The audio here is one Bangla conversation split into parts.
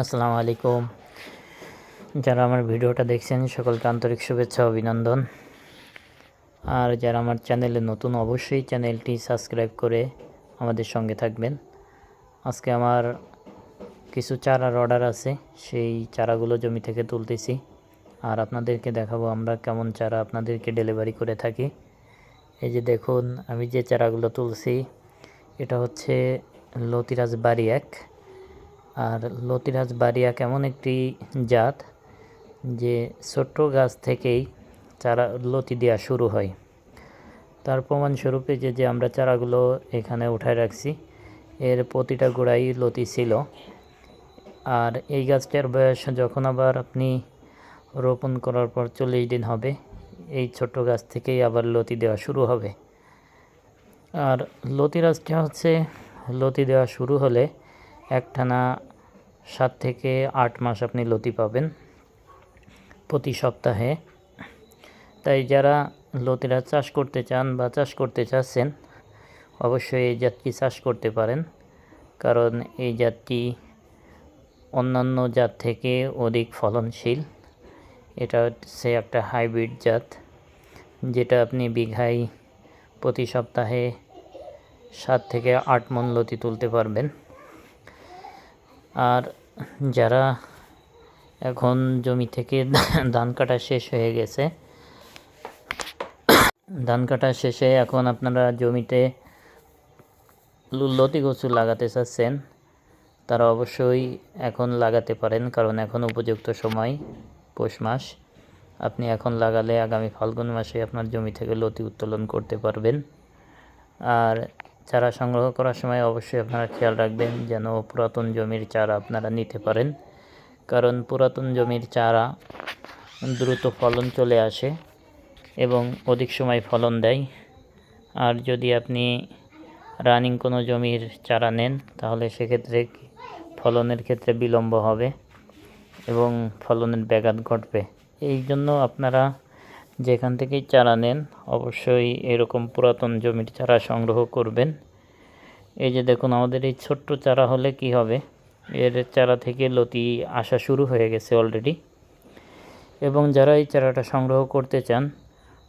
আসসালামু আলাইকুম। যারা আমার ভিডিওটা দেখছেন, সকলকে আন্তরিক শুভেচ্ছা অভিনন্দন। আর যারা আমার চ্যানেলে নতুন, অবশ্যই চ্যানেলটি সাবস্ক্রাইব করে আমাদের সঙ্গে থাকবেন। আজকে আমার কিছু চারার অর্ডার আছে, সেই চারাগুলো জমি থেকে তুলতেছি। আর আপনাদেরকে দেখাবো আমরা কেমন চারা আপনাদেরকে ডেলিভারি করে থাকি। এই যে দেখুন, আমি যে চারাগুলো তুলছি, এটা হচ্ছে লতিরাজ বাড়ি এক। আর লতিরাজ বাড়িয়া কেমন একটি জাত যে ছোট্ট গাছ থেকেই চারা, লতি দেওয়া শুরু হয়। তার প্রমাণস্বরূপে যে যে আমরা চারাগুলো এখানে উঠায় রাখছি, এর প্রতিটা গোড়াই লতি ছিল। আর এই গাছটার বয়স যখন আবার আপনি রোপণ করার পর চল্লিশ দিন হবে, এই ছোট্ট গাছ থেকেই আবার লতি দেওয়া শুরু হবে। আর লতি গাছটা হচ্ছে, লতি দেওয়া শুরু হলে একটানা সাত থেকে আট মাস আপনি লতি পাবেন প্রতি সপ্তাহে। তাই যারা লতিরা চাষ করতে চান বা চাষ করতে চাচ্ছেন, অবশ্যই এই জাতটি চাষ করতে পারেন। কারণ এই জাতটি অন্যান্য জাত থেকে অধিক ফলনশীল। এটা হচ্ছে একটা হাইব্রিড জাত, যেটা আপনি বিঘায় প্রতি সপ্তাহে সাত থেকে আট মন লতি তুলতে পারবেন। আর যারা এখন জমি থেকে ধান কাটা শেষ হয়ে গেছে, ধান কাটা শেষে এখন আপনারা জমিতে লতি কচু লাগাতে চাচ্ছেন, তারা অবশ্যই এখন লাগাতে পারেন, কারণ এখন উপযুক্ত সময়, পৌষ মাস। আপনি এখন লাগালে আগামী ফাল্গুন মাসে আপনার জমি থেকে লতি উত্তোলন করতে পারবেন। আর চারা সংগ্রহ করার সময় অবশ্যই আপনারা খেয়াল রাখবেন যেন পুরাতন জমির চারা আপনারা নিতে পারেন। কারণ পুরাতন জমির চারা দ্রুত ফলন চলে আসে এবং অধিক সময় ফলন দেয়। আর যদি আপনি রানিং কোনো জমির চারা নেন, তাহলে সেক্ষেত্রে ফলনের ক্ষেত্রে বিলম্ব হবে এবং ফলনের ব্যাঘাত ঘটবে। এই জন্য আপনারা যেখান থেকেই চারা নেন, অবশ্যই এরকম পুরাতন জমির চারা সংগ্রহ করবেন। এই যে দেখুন, আমাদের এই ছোট্ট চারা হলে কি হবে? এর চারা থেকে লতি আসা শুরু হয়ে গেছে অলরেডি এবং যারা এই চারাটা সংগ্রহ করতে চান,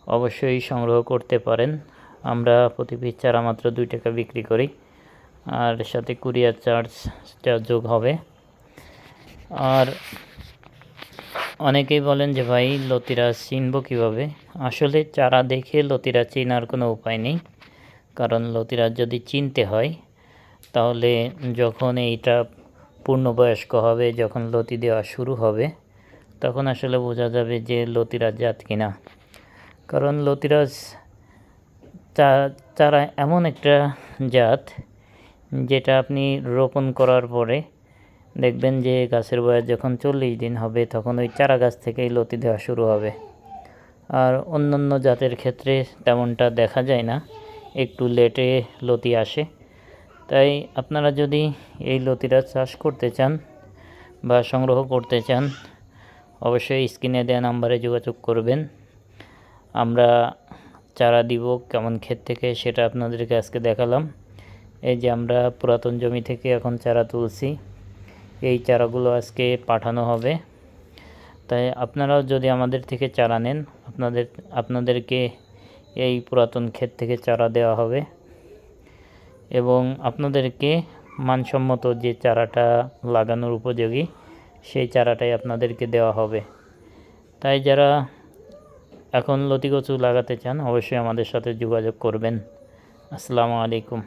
অবশ্যই সংগ্রহ করতে পারেন। আমরা প্রতি পিস চারা মাত্র দুই টাকা বিক্রি করি। আর সাথে কুরিয়ার চার্জটা যোগ হবে। আর অনেকেই বলেন যে ভাই, লতিরা চিনব কীভাবে? আসলে চারা দেখে লতিরা চেনার কোনো উপায় নেই। কারণ লতিরা যদি চিনতে হয়, তাহলে যখন এইটা পূর্ণবয়স্ক হবে, যখন লতি দেওয়া শুরু হবে, তখন আসলে বোঝা যাবে যে লতিরাজ জাত কিনা। কারণ লতিরাজ চারা এমন একটা জাত যেটা আপনি রোপণ করার পরে দেখবেন যে গাছের বয়স যখন চল্লিশ দিন হবে, তখন ওই চারা গাছ থেকেই লতি দেওয়া শুরু হবে। আর অন্যান্য জাতের ক্ষেত্রে তেমনটা দেখা যায় না, একটু লেটে লতি আসে। তাই আপনারা যদি এই লতিটা চাষ করতে চান বা সংগ্রহ করতে চান, অবশ্যই স্ক্রিনে দেওয়া নাম্বারে যোগাযোগ করবেন। আমরা চারা দিব, কেমন ক্ষেত থেকে সেটা আপনাদেরকে আজকে দেখালাম। এই যে আমরা পুরাতন জমি থেকে এখন চারা তুলছি। এই চারাগুলো আজকে পাঠানো হবে। তাই আপনারাও যদি আমাদের থেকে চারা নেন, আপনাদের, আপনাদেরকে এই পুরাতন ক্ষেত থেকে চারা দেওয়া হবে এবং আপনাদেরকে মানসম্মত যে চারাটা লাগানোর উপযোগী, সেই চারাটাই আপনাদেরকে দেওয়া হবে। তাই যারা এখন লতিকচু লাগাতে চান, অবশ্যই আমাদের সাথে যোগাযোগ করবেন। আসসালামু আলাইকুম।